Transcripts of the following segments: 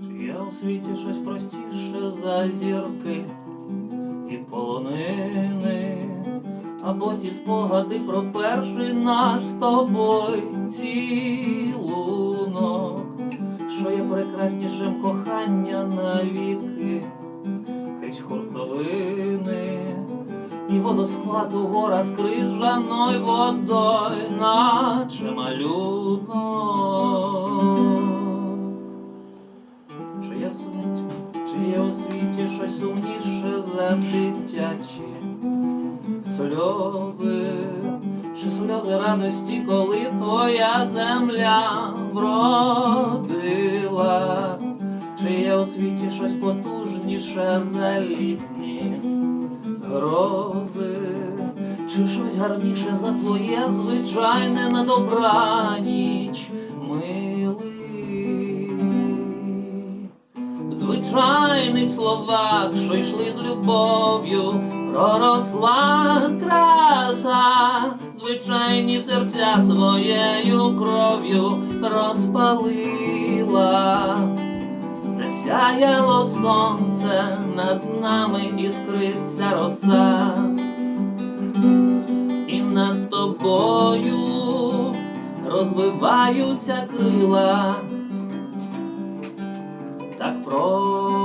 Чи є у світі щось простіше за зірки і полонини, Або ті спогади про перший наш з тобою цілунок, що є прекраснішим кохання навіки, хить хуртовини, і водоспад у горах з крижаною водою, наче малюнок. Чи є у світі щось сумніше за дитячі сльози, чи сльози радості, коли твоя земля вродила, чи є у світі щось потужніше за літні грози, чи щось гарніше за твоє звичайне на добраніч, звичайних словах, що йшли з любов'ю, проросла краса, звичайні серця своєю кров'ю розпалила, засяяло сонце над нами іскриться роса, і над тобою розвиваються крила так просто.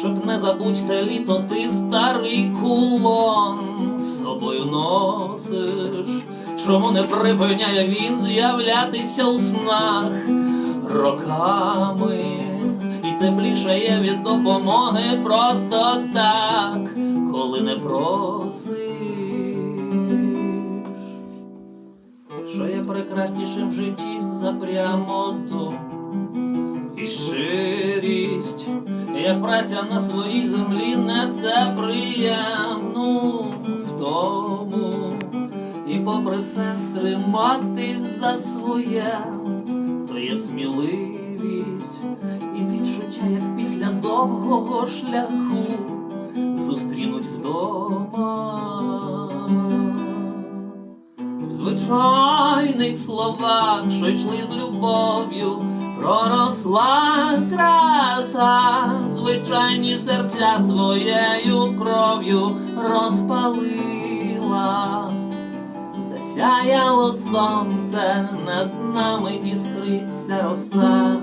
Щоб не забудь те літо, ти старий кулон собою носиш, чому не припиняє він з'являтися у снах роками, і теплішає від допомоги просто так, коли не просиш. Що є прекраснішим в житті за прямоту і щирість, як праця на своїй землі несе приємну втому, і попри все триматись за своє, то є сміливість і відчуття, як після довгого шляху зустрінуть вдома. В звичайних словах, що йшли з любов'ю, проросла краса, звичайні серця своєю кров'ю розпалила, засяяло сонце над нами іскриться роса,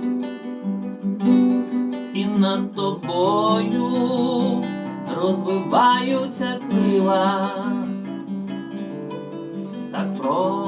і над тобою розвиваються крила так просто.